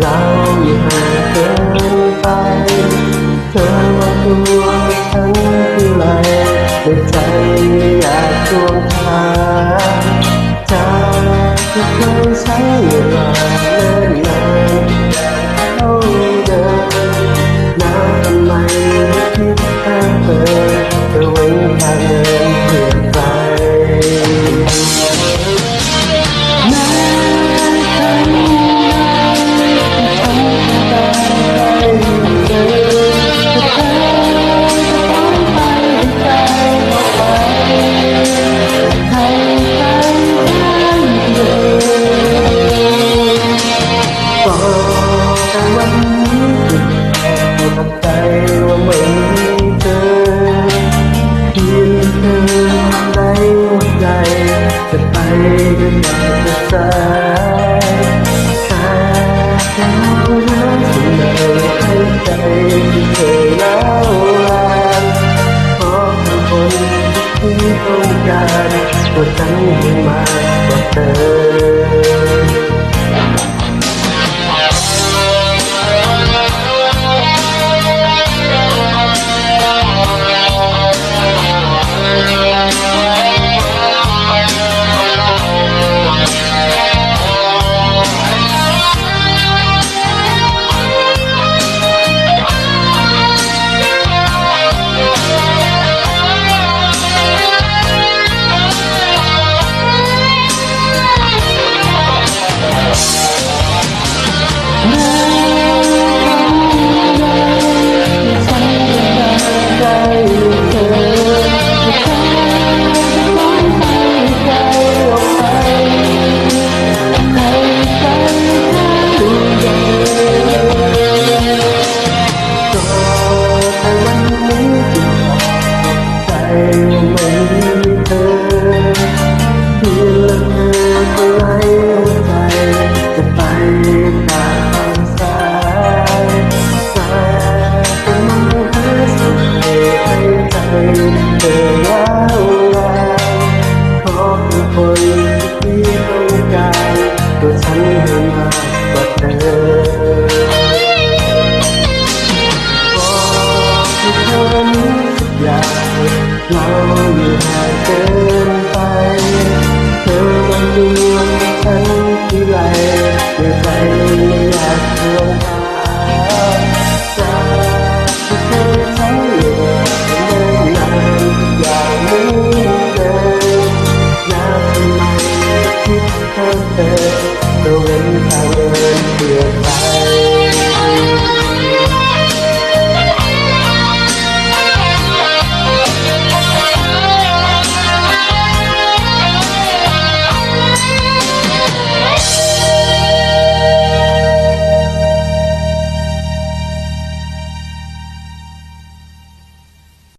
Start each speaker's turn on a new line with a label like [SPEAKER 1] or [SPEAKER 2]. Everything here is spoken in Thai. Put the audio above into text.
[SPEAKER 1] เราอยู่ห่างเกินไป เธอมาตัวฉันที่ไรในใจอยากทวงถาม จะไปด้วยกันจะสายแต่จะเอาเรื่องสิ่งใดให้ใจที่เคยเล่าลางขอเป็นคนที่ต้องการตัวฉันให้มากกว่าเธอ ว่าไม่มีเธอเพียงเธอก็ไล่ เราอยู่ห่างเกินไป เธอมาดวงฉันที่ไรในใจไม่อยากทวงถามจากที่เคยใช้เวลาเนิ่นนานอย่างนี้เลยยากทำไมคิดเธอเธอก็เว้นทาง